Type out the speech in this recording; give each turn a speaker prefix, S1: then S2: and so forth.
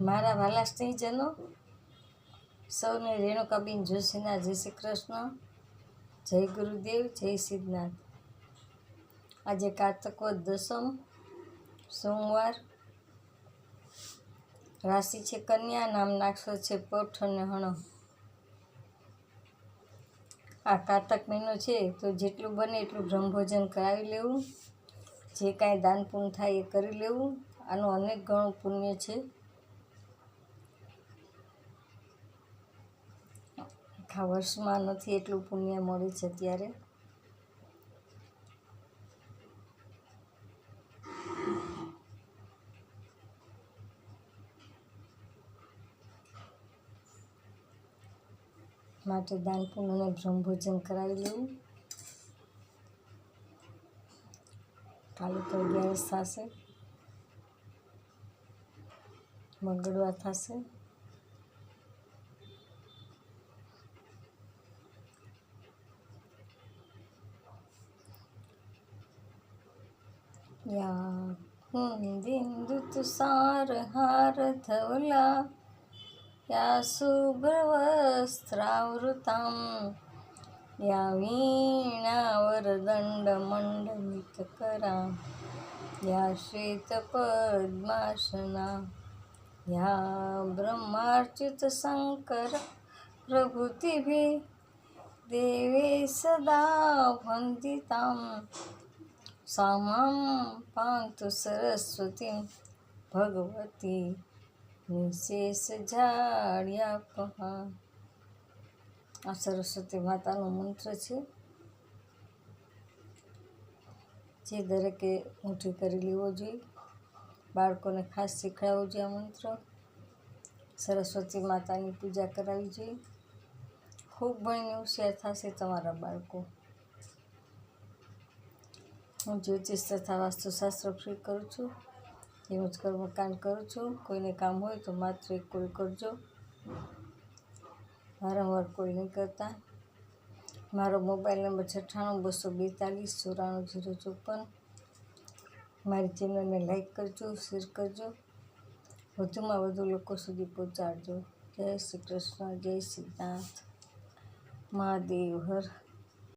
S1: મારા વાલા સ્નેહીજનો સૌને રેણુકાબેન જોશીના જય શ્રી કૃષ્ણ, જય ગુરુદેવ, જય સિદ્ધનાથ. આજે કાર્તકવદ દસમ સોમવાર, રાશિ છે કન્યા, નામ નાક્ષર છે પઠ અને હણો. આ કારતક મહિનો છે તો જેટલું બને એટલું બ્રહ્મભોજન કરાવી લેવું. જે કાંઈ દાન પુણ્ય થાય એ કરી લેવું. આનું અનેક ગણું પુણ્ય છે. આખા વર્ષમાં નથી એટલું પુણ્ય મળે છે અત્યારે. માટે દાન, પુણ્ય અને બ્રહ્મભોજન કરાવી લેવું. કાલે તો અગિયારસ થશે. મંગળવાર થશે. या कुन्दिन्दुतुषारहार धवला या शुभ्रवस्त्रावृतां या वीणावर दण्डमण्डमित करा या श्वेतपद्मासना या ब्रह्मार्चितशङ्कर प्रभृतिभिः देवे सदा वन्दिताम् સામમ પાંતુ સરસ્વતી ભગવતી નિશેષ જાડ્યા પહા આ સરસ્વતી માતાનો મંત્ર છે, જે દરેકે ઊંઠી કરી લેવો જોઈએ. બાળકોને ખાસ શીખડાવવો જોઈએ આ મંત્ર. સરસ્વતી માતાની પૂજા કરાવવી જોઈએ. ખૂબ ભણીને હોશિયાર થશે તમારા બાળકો. હું જ્યોતિષ તથા વાસ્તુશાસ્ત્ર ફ્રી કરું છું એવું જ કર્મકાંડ કરું છું. કોઈને કામ હોય તો માત્ર એક કોલ કરજો. વારંવાર કોઈ નહીં કરતા. મારો મોબાઈલ નંબર છઠ્ઠાણું, બસો બેતાલીસ, ચોરાણું, જીરો ચોપન. મારી ચેનલને લાઈક કરજો, શેર કરજો. વધુમાં વધુ લોકો સુધી પહોંચાડજો. જય શ્રી કૃષ્ણ, જય સિદ્ધાર્થ મહાદેવ, હર